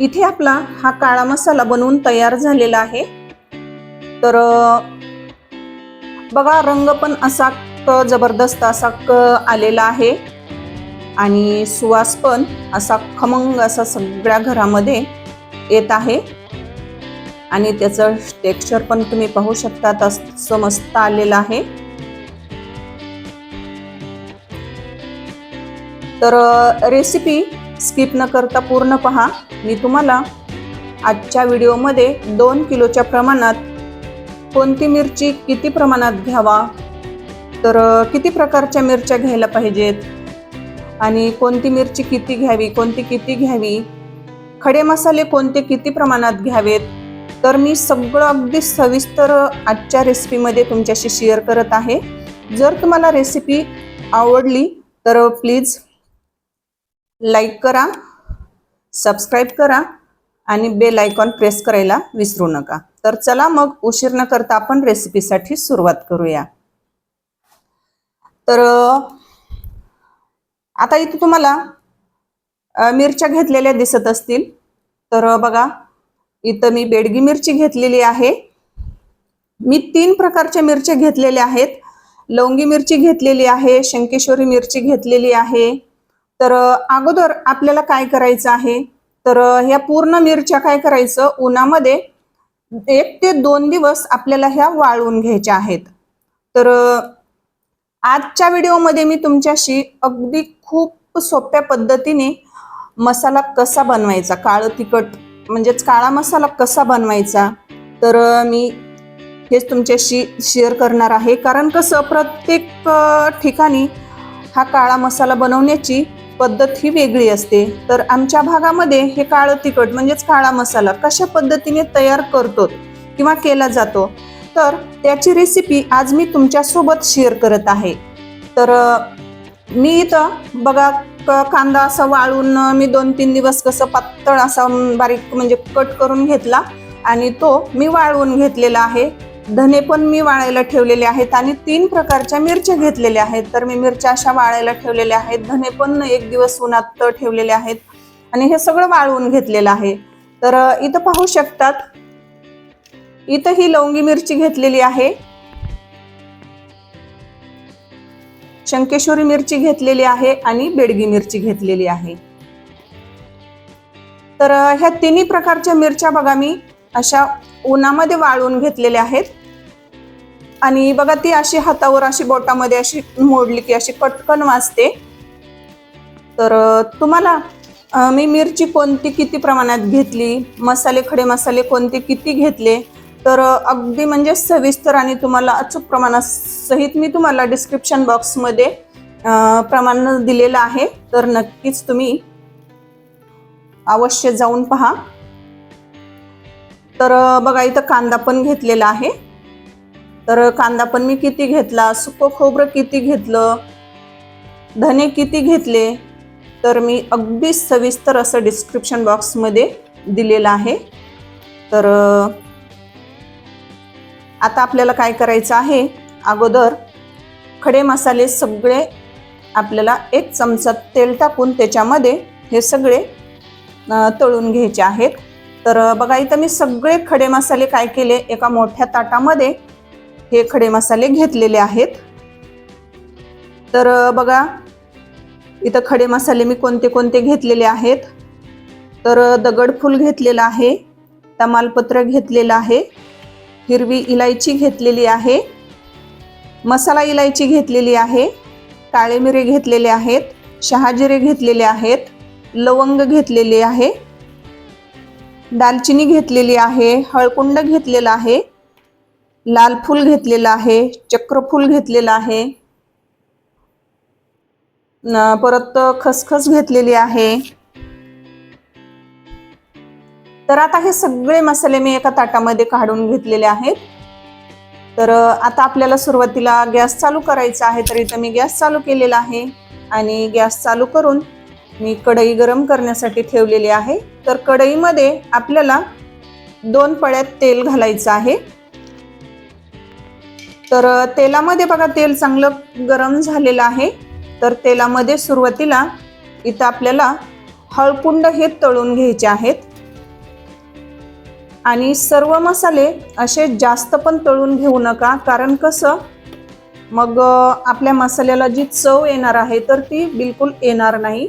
इथे आपला हा काळा मसाला बनवून तयार झालेला आहे. तर बघा रंग पण असा क जबरदस्त असा क आलेला आहे. आणि सुवास पण असा खमंग असा सगळ्या घरामध्ये येत आहे. आणि त्याचं टेक्स्चर पण तुम्ही पाहू शकता असं मस्त आलेलं आहे. तर रेसिपी स्किप न करता पूर्ण पहा. मी तुम्हाला आजच्या व्हिडिओमध्ये दोन किलोच्या प्रमाणात कोणती मिरची किती प्रमाणात घ्यावा? तर किती प्रकारच्या मिरच्या घ्यायला पाहिजेत? आणि कोणती मिरची किती घ्यावी? कोणती किती घ्यावी? खडे मसाले कोणते किती प्रमाणात घ्यावेत? तर मी सगळं अगदी सविस्तर आजच्या रेसिपीमध्ये तुमच्याशी शेअर करत आहे. जर तुम्हाला रेसिपी आवडली तर प्लीज लाईक करा सबस्क्राईब करा आणि बेल आयकॉन प्रेस करायला विसरू नका. तर चला मग उशीर न करता आपण रेसिपीसाठी सुरुवात करूया. तर आता इथे तुम्हाला मिरच्या घेतलेल्या दिसत असतील. तर बघा इथं मी बेडगी मिरची घेतलेली आहे. मी तीन प्रकारच्या मिरच्या घेतलेल्या आहेत. लवंगी मिरची घेतलेली आहे शंकेश्वरी मिरची घेतलेली आहे. तर अगोदर आपल्याला काय करायचं आहे? तर ह्या पूर्ण मिरच्या काय करायचं? उन्हामध्ये एक ते दोन दिवस आपल्याला ह्या वाळवून घ्यायच्या आहेत. तर आजच्या व्हिडिओमध्ये मी तुमच्याशी अगदी खूप सोप्या पद्धतीने मसाला कसा बनवायचा? काळं तिखट म्हणजेच काळा मसाला कसा बनवायचा? तर मी हेच तुमच्याशी शेअर करणार आहे. कारण कसं प्रत्येक ठिकाणी हा काळा मसाला बनवण्याची पद्धत ही वेगळी असते. तर आमच्या भागामध्ये हे काळं तिखट म्हणजेच काळा मसाला कशा पद्धतीने तयार करतो किंवा केला जातो? तर त्याची रेसिपी आज मी तुमच्यासोबत शेअर करत आहे. तर मी इथं बघा क- कांदा असा वाळून मी दोन तीन दिवस कसं पातळ असा बारीक म्हणजे कट करून घेतला आणि तो मी वाळवून घेतलेला आहे. धने पण मी वाळायला ठेवलेले आहेत आणि तीन प्रकारच्या मिरच्या घेतलेल्या आहेत. तर मी मिरच्या अशा वाळायला ठेवलेल्या आहेत. धने पण एक दिवस उन्हात ठेवलेले आहेत आणि हे सगळं वाळवून घेतलेलं आहे. तर इथं पाहू शकतात. इथं ही लवंगी मिरची घेतलेली आहे. शंकेश्वरी मिरची घेतलेली आहे आणि बेडगी मिरची घेतलेली आहे. तर ह्या तिन्ही प्रकारच्या मिरच्या बघा मी अशा उन्हामध्ये वाळवून घेतलेल्या आहेत. आणि बघा ती अशी हातावर अशी बोटामध्ये अशी मोडली की अशी कटकन वाजते. तर तुम्हाला मी मिरची कोणती किती प्रमाणात घेतली? मसाले खडे मसाले कोणते किती घेतले? तर अगदी म्हणजे सविस्तर आणि तुम्हाला अचूक प्रमाणासहित मी तुम्हाला डिस्क्रिप्शन बॉक्समध्ये प्रमाण दिलेलं आहे. तर नक्कीच तुम्ही अवश्य जाऊन पहा. तर बघा इथं कांदा पण घेतलेला आहे. तर कांदा पण मी किती घेतला सुकं खोबरं किती घेतलं धने किती घेतले तर मी अगदी सविस्तर असं डिस्क्रिप्शन बॉक्समध्ये दिलेलं आहे. तर आता आपल्याला काय करायचं आहे? अगोदर खडे मसाले सगळे आपल्याला एक चमचा तेल टाकून त्याच्यामध्ये हे सगळे तळून घ्यायचे आहेत. तर बघा इथं मी सगळे खडे मसाले काय केले? एका मोठ्या ताटामध्ये हे खडे मसाले घेतलेले आहेत. तर बघा इथं खडे मसाले मी कोणते कोणते घेतलेले आहेत. तर दगडफूल घेतलेलं आहे तमालपत्र घेतलेलं आहे हिरवी इलायची घेतलेली आहे मसाला इलायची घेतलेली आहे काळे मिरे घेतलेले आहेत शहाजिरे घेतलेले आहेत लवंग घेतलेली आहे दालचिनी घेतलेली आहे हळकुंड घेतलेला आहे लाल फूल घेतलेलं आहे चक्रफूल घेतलेलं आहे. न- परत खसखस घेतलेली आहे. तर आता हे सगळे मसाले मी एका ताटामध्ये काढून घेतलेले आहेत. तर आता आपल्याला सुरुवातीला गॅस चालू करायचा आहे तर इथं मी गॅस चालू केलेला आहे. आणि गॅस चालू करून मी कढई गरम करण्यासाठी ठेवलेली आहे. तर कढईमध्ये आपल्याला दोन पळ्यात तेल घालायचं आहे. तर तेलामध्ये बघा तेल चांगलं गरम झालेलं आहे. तर तेलामध्ये सुरुवातीला इथं आपल्याला हळकुंड हे तळून घ्यायचे आहेत. आणि सर्व मसाले असे जास्त पण तळून घेऊ नका कारण कसं मग आपल्या मसाल्याला जी चव येणार आहे तर ती बिलकुल येणार नाही.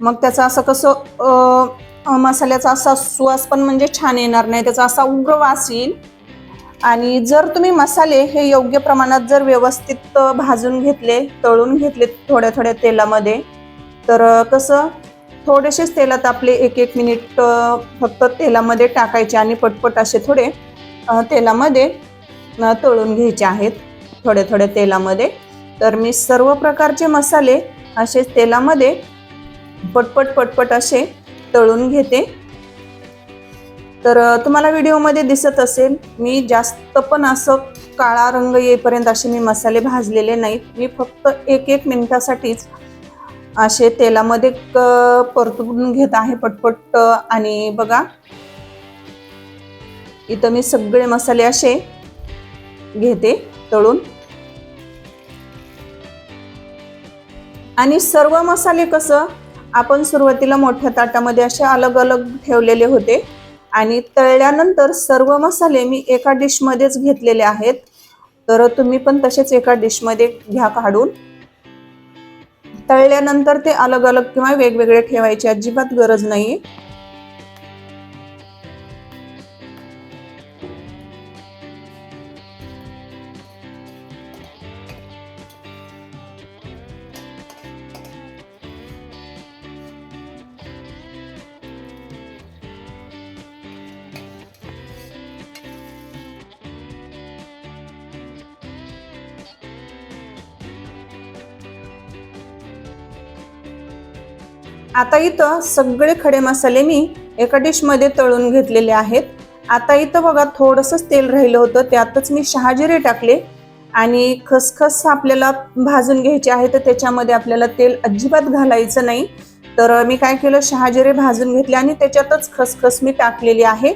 मग त्याचं असं कसं मसाल्याचा असा सुवास पण म्हणजे छान येणार नाही त्याचा असा उग्र वास येईल. आणि जर तुम्ही मसाले हे योग्य प्रमाणात जर व्यवस्थित भाजून घेतले तळून घेतले थोड्या थोड्या तेलामध्ये तर कसं थोडेसेच तेलात आपले एक एक मिनिट फक्त तेलामध्ये टाकायचे आणि पटपट असे थोडे तेलामध्ये तळून घ्यायचे आहेत थोड्या थोड्या तेलामध्ये. तर मी सर्व प्रकारचे मसाले असेच तेलामध्ये पटपट पटपट असे तळून घेते. तर तुम्हाला व्हिडिओमध्ये दिसत असेल मी जास्त पण असं काळा रंग येईपर्यंत असे मी मसाले भाजलेले नाहीत. मी फक्त एक एक मिनिटासाठीच असे तेलामध्ये क- परतून घेत आहे पटपट आणि बघा. इथं मी सगळे मसाले असे घेते तळून. आणि सर्व मसाले कसं आपण सुरुवातीला मोठ्या ताटामध्ये असे अलग अलग ठेवलेले होते. आणि तळल्यानंतर सर्व मसाले मी एका डिशमध्येच घेतलेले आहेत. तर तुम्ही पण तसेच एका डिशमध्ये घ्या काढून. तळल्यानंतर ते अलग अलग किंवा वेगवेगळे ठेवायची अजिबात गरज नाही आता इथं सगळे खडे मसाले मी एका डिशमध्ये तळून घेतलेले आहेत. आता इथं बघा थोडंसंच तेल राहिलं होतं त्यातच मी शहाजिरे टाकले आणि खसखस आपल्याला भाजून घ्यायचे आहे तर त्याच्यामध्ये आपल्याला तेल अजिबात घालायचं नाही. तर मी काय केलं शहाजिरे भाजून घेतले आणि त्याच्यातच खसखस मी टाकलेली आहे.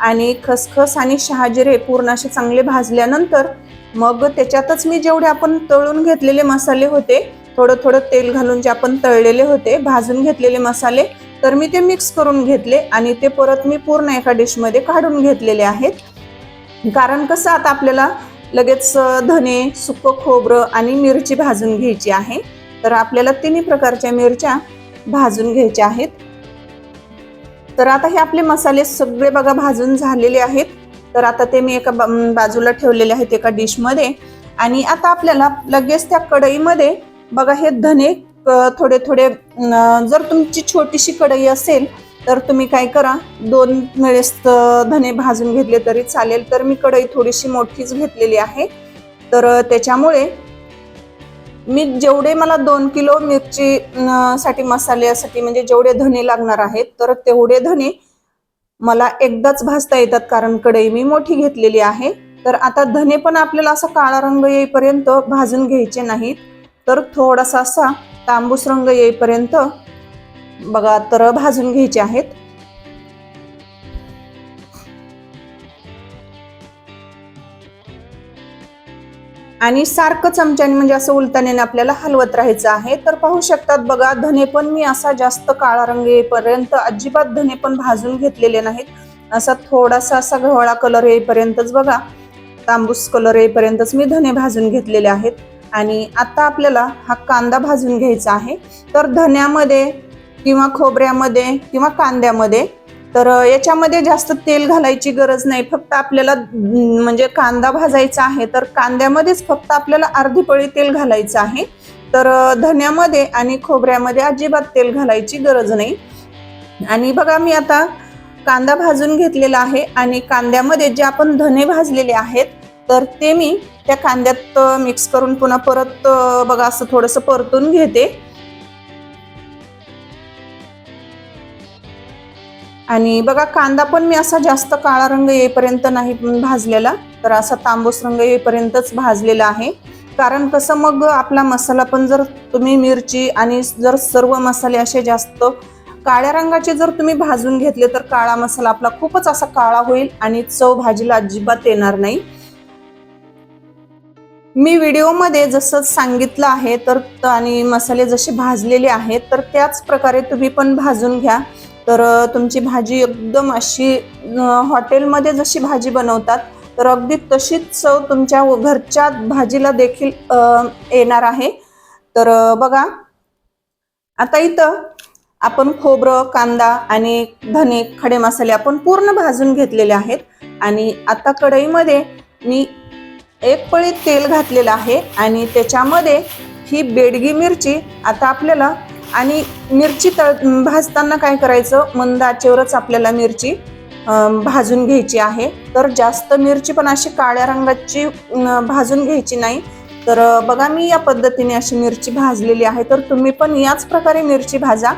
आणि खसखस आणि शहाजिरे पूर्ण असे चांगले भाजल्यानंतर मग त्याच्यातच मी जेवढे आपण तळून घेतलेले मसाले होते थोडं थोडं तेल घालून जे आपण तळलेले होते भाजून घेतलेले मसाले तर मी ते मिक्स करून घेतले आणि ते परत मी पूर्ण एका डिशमध्ये काढून घेतलेले आहेत. कारण कसं आता आपल्याला लगेच धने सुकं खोबरं आणि मिरची भाजून घ्यायची आहे. तर आपल्याला तिन्ही प्रकारच्या मिरच्या भाजून घ्यायच्या आहेत. तर आता हे आपले मसाले सगळे बघा भाजून झालेले आहेत. तर आता ते मी एका बाजूला ठेवलेले आहेत एका डिशमध्ये आणि आता आपल्याला लगेच त्या कढईमध्ये बघा हे धने थोडे थोडे जर तुमची छोटीशी कढई असेल तर तुम्ही काय करा दोन वेळेस धने भाजून घेतले तरी चालेल. तर मी कढई थोडीशी मोठीच घेतलेली आहे. तर त्याच्यामुळे मी जेवढे मला दोन किलो मिरची साठी मसाल्यासाठी म्हणजे जेवढे धने लागणार आहेत तर तेवढे धने मला एकदाच भाजता येतात कारण कढई मी मोठी घेतलेली आहे. तर आता धने पण आपल्याला असा काळा रंग येईपर्यंत भाजून घ्यायचे नाहीत. तर थोडासा असा तांबूस रंग येईपर्यंत बघा तर भाजून घ्यायचे आहेत. आणि सारखं चमच्याने म्हणजे असं उलताने आपल्याला हलवत राहायचं आहे. तर पाहू शकतात बघा धने पण मी असा जास्त काळा रंग येईपर्यंत अजिबात धने पण भाजून घेतलेले नाहीत. असा थोडासा असा गव्हाळा कलर येईपर्यंतच बघा तांबूस कलर येईपर्यंतच मी धने भाजून घेतलेले आहेत. आणि आता आपल्याला हा कांदा भाजून घ्यायचा आहे. तर धन्यामध्ये किंवा खोबऱ्यामध्ये किंवा कांद्यामध्ये तर याच्यामध्ये जास्त तेल घालायची गरज नाही. फक्त आपल्याला म्हणजे कांदा भाजायचा आहे तर कांद्यामध्येच फक्त आपल्याला अर्धी पळी तेल घालायचं आहे. तर धन्यामध्ये आणि खोबऱ्यामध्ये अजिबात तेल घालायची गरज नाही. आणि बघा मी आता कांदा भाजून घेतलेला आहे आणि कांद्यामध्ये जे आपण धने भाजलेले आहेत तर ते मी त्या कांद्यात मिक्स करून पुन्हा परत बघा असं थोडंसं परतून घेते. आणि बघा कांदा पण मी असा जास्त काळा रंग येईपर्यंत नाही भाजलेला तर असा तांबूस रंग येईपर्यंतच भाजलेला आहे. कारण कसं मग आपला मसाला पण जर तुम्ही मिरची आणि जर सर्व मसाले असे जास्त काळ्या रंगाचे जर तुम्ही भाजून घेतले तर काळा मसाला आपला खूपच असा काळा होईल आणि चव भाजीला अजिबात येणार नाही. मी व्हिडिओमध्ये जसं सांगितलं आहे तर आणि मसाले जसे भाजलेले आहेत तर त्याच प्रकारे तुम्ही पण भाजून घ्या. तर तुमची भाजी एकदम अशी हॉटेलमध्ये जशी भाजी बनवतात तर अगदी तशीच चव तुमच्या घरच्या भाजीला देखील येणार आहे. तर बघा. आता इथं आपण खोबरं कांदा आणि धने खडे मसाले आपण पूर्ण भाजून घेतलेले आहेत. आणि आता कढईमध्ये मी एक पळी तेल घातलेलं आहे आणि त्याच्यामध्ये ही बेडगी मिरची आता आपल्याला आणि मिरची तळ भाजताना काय करायचं? मंद आचेवरच आपल्याला मिरची भाजून घ्यायची आहे. तर जास्त मिरची पण अशी काळ्या रंगाची भाजून घ्यायची नाही. तर बघा मी या पद्धतीने अशी मिरची भाजलेली आहे. तर तुम्ही पण याच प्रकारे मिरची भाजा.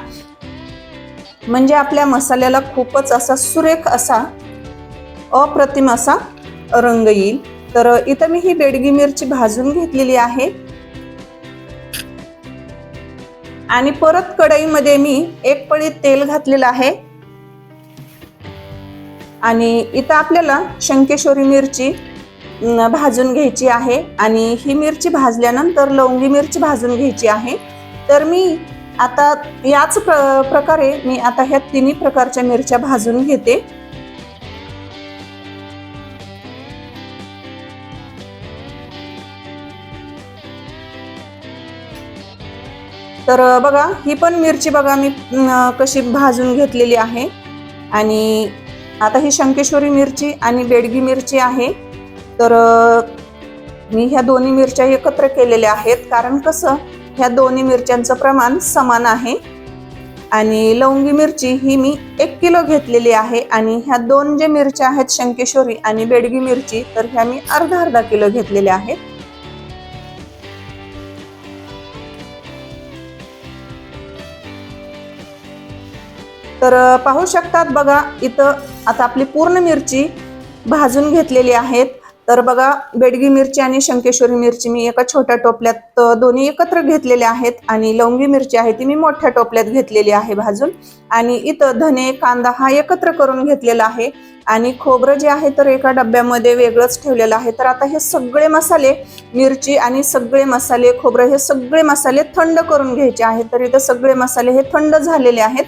म्हणजे आपल्या मसाल्याला खूपच असा सुरेख असा अप्रतिम असा रंग येईल. तर इथं मी ही बेडगी मिरची भाजून घेतलेली आहे. आणि परत कढईमध्ये मी एक पळी तेल घातलेलं आहे. आणि इथं आपल्याला शंकेश्वरी मिरची भाजून घ्यायची आहे. आणि ही मिरची भाजल्यानंतर लवंगी मिरची भाजून घ्यायची आहे. तर मी आता याच प्र प्रकारे मी आता ह्या तिन्ही प्रकारच्या मिरच्या भाजून घेते. तर बघा ही पण मिरची बघा मी कशी भाजून घेतलेली आहे. आणि आता ही शंकेश्वरी मिरची आणि बेडगी मिरची आहे. तर मी ह्या दोन्ही मिरच्या एकत्र केलेल्या आहेत. कारण कसं ह्या दोन्ही मिरच्यांचं प्रमाण समान आहे. आणि लवंगी मिरची ही मी एक किलो घेतलेली आहे. आणि ह्या दोन जे मिरच्या आहेत शंकेश्वरी आणि बेडगी मिरची तर ह्या मी अर्धा अर्धा किलो घेतलेल्या आहेत. तर पाहू शकतात बघा इथं आता आपली पूर्ण मिरची भाजून घेतलेली आहेत. तर बघा बेडगी मिरची आणि शंकेश्वरी मिरची मी एका छोट्या टोपल्यात दोन्ही एकत्र घेतलेल्या आहेत आणि लवंगी मिरची आहे ती मी मोठ्या टोपल्यात घेतलेली आहे भाजून. आणि इथं धने कांदा हा एकत्र करून घेतलेला आहे. आणि खोबरं जे आहे तर एका डब्यामध्ये वेगळंच ठेवलेलं आहे. तर आता हे सगळे मसाले मिरची आणि सगळे मसाले खोबरं हे सगळे मसाले थंड करून घ्यायचे आहेत. तर इथं सगळे मसाले हे थंड झालेले आहेत.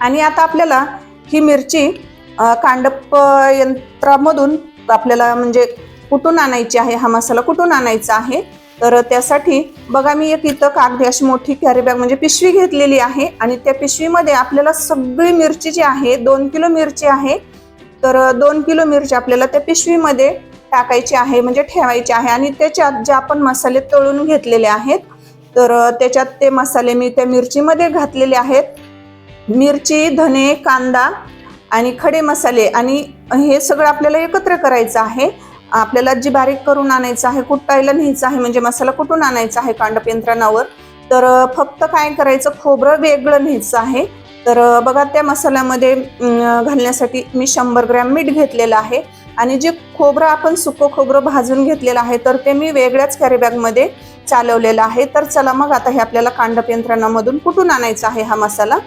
आणि आता आपल्याला ही मिरची कांडप यंत्रामधून आपल्याला म्हणजे कुठून आणायची आहे हा मसाला कुठून आणायचा आहे? तर त्यासाठी बघा मी एक इथं कागदी अशी मोठी कॅरी बॅग म्हणजे पिशवी घेतलेली आहे आणि त्या पिशवीमध्ये आपल्याला सगळी मिरची जी आहे दोन किलो मिरची आहे तर दोन किलो मिरची आपल्याला त्या पिशवीमध्ये टाकायची आहे म्हणजे ठेवायची आहे आणि त्याच्यात जे आपण मसाले तळून घेतलेले आहेत तर त्याच्यात ते मसाले मी त्या मिरचीमध्ये घातलेले आहेत. मिरची धने कांदा आणि खडे मसाले आणि हे सगळं आपल्याला एकत्र करायचं आहे. आपल्याला जी बारीक करून आणायचं आहे कुटायला न्यायचं आहे म्हणजे मसाला कुठून आणायचा आहे कांडप यंत्रणावर तर फक्त काय करायचं खोबरं वेगळं न्यायचं आहे. तर बघा त्या मसाल्यामध्ये घालण्यासाठी मी शंभर ग्रॅम मीठ घेतलेलं आहे. आणि जे खोबरं आपण सुकं खोबरं भाजून घेतलेलं आहे तर ते मी वेगळ्याच कॅरीबॅगमध्ये चालवलेलं आहे. तर चला मग आता हे आपल्याला कांडप यंत्रणामधून कुठून आणायचा आहे हा मसाला?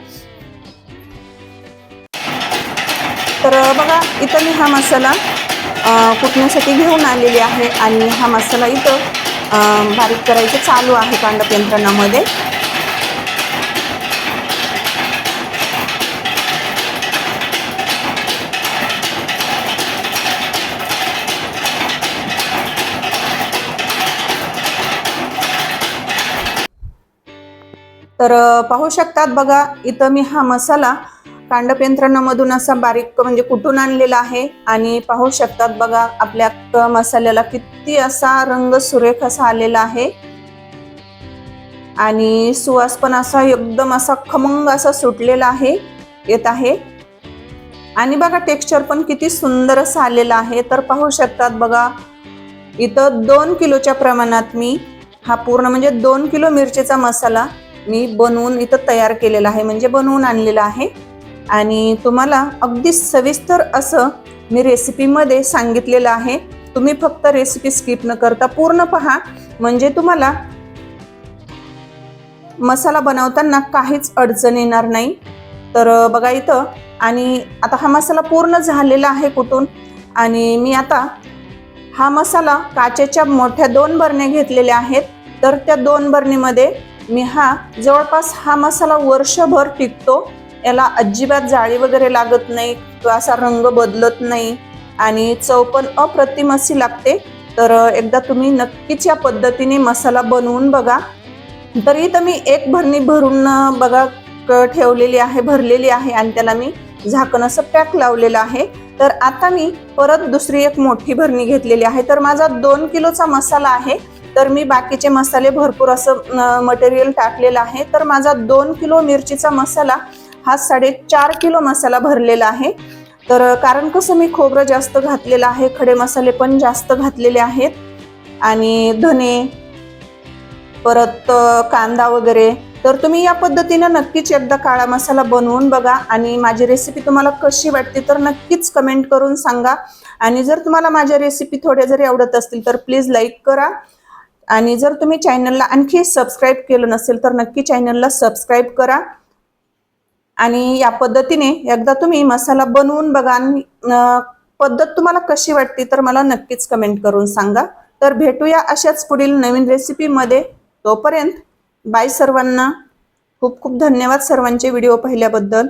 तर बघा इथं मी हा मसाला कुटण्यासाठी घेऊन आलेली आहे आणि हा मसाला इथं बारीक करायचं चालू आहे कांडप यंत्रणामध्ये तर पाहू शकतात बघा इथं मी हा मसाला कांडप यंत्रणामधून असा बारीक म्हणजे कुठून आणलेला आहे? आणि पाहू शकतात बघा आपल्या मसाल्याला किती असा रंग सुरेख असा आलेला आहे. आणि सुवास पण असा एकदम असा खमंग असा सुटलेला आहे येत आहे. आणि बघा टेक्स्चर पण किती सुंदर असं आलेलं आहे. तर पाहू शकतात बघा इथं दोन किलोच्या प्रमाणात मी हा पूर्ण म्हणजे दोन किलो मिरचीचा मसाला मी बनवून इथं तयार केलेला आहे. म्हणजे बनवून आणलेला आहे. आणि तुम्हाला अगदी सविस्तर असं मी रेसिपीमध्ये सांगितलेलं आहे. तुम्ही फक्त रेसिपी स्किप न करता पूर्ण पहा. म्हणजे तुम्हाला मसाला बनवताना काहीच अडचण येणार नाही. तर बघा इथं आणि आता हा मसाला पूर्ण झालेला आहे कुठून? आणि मी आता हा मसाला काचेच्या मोठ्या दोन बरण्या घेतलेल्या आहेत. तर त्या दोन बरणीमध्ये मी हा जवळपास हा मसाला वर्षभर टिकतो. याला अजिबात जाळी वगैरे लागत नाही किंवा असा रंग बदलत नाही आणि चव पण अप्रतिम अशी लागते. तर एकदा तुम्ही नक्कीच या पद्धतीने मसाला बनवून बघा. तर इथं मी एक भरणी भरून बघा क- ठेवलेली आहे भरलेली आहे आणि त्याला मी झाकण असं पॅक लावलेलं आहे. तर आता मी परत दुसरी एक मोठी भरणी घेतलेली आहे. तर माझा दोन किलोचा मसाला आहे. तर मी बाकीचे मसाले भरपूर असं मटेरियल टाकलेलं आहे. तर माझा दोन किलो मिरचीचा मसाला हा साडेचार किलो मसाला भरलेला आहे. तर कारण कसं मी खोबरं जास्त घातलेलं आहे खडे मसाले पण जास्त घातलेले आहेत. आणि धने परत कांदा वगैरे. तर तुम्ही या पद्धतीनं नक्कीच एकदा काळा मसाला बनवून बघा. आणि माझी रेसिपी तुम्हाला कशी वाटते तर नक्कीच कमेंट करून सांगा. आणि जर तुम्हाला माझ्या रेसिपी थोड्या जरी आवडत असतील तर प्लीज लाईक करा. आणि जर तुम्ही चॅनलला आणखी सबस्क्राईब केलं नसेल तर नक्की चॅनलला सबस्क्राईब करा. आणि या पद्धतीने एकदा तुम्ही मसाला बनवून बघा आणि पद्धत तुम्हाला कशी वाटते तर मला नक्कीच कमेंट करून सांगा. तर भेटूया अशाच पुढील नवीन रेसिपीमध्ये तोपर्यंत बाय सर्वांना. खूप खूप धन्यवाद सर्वांचे व्हिडिओ पाहिल्याबद्दल.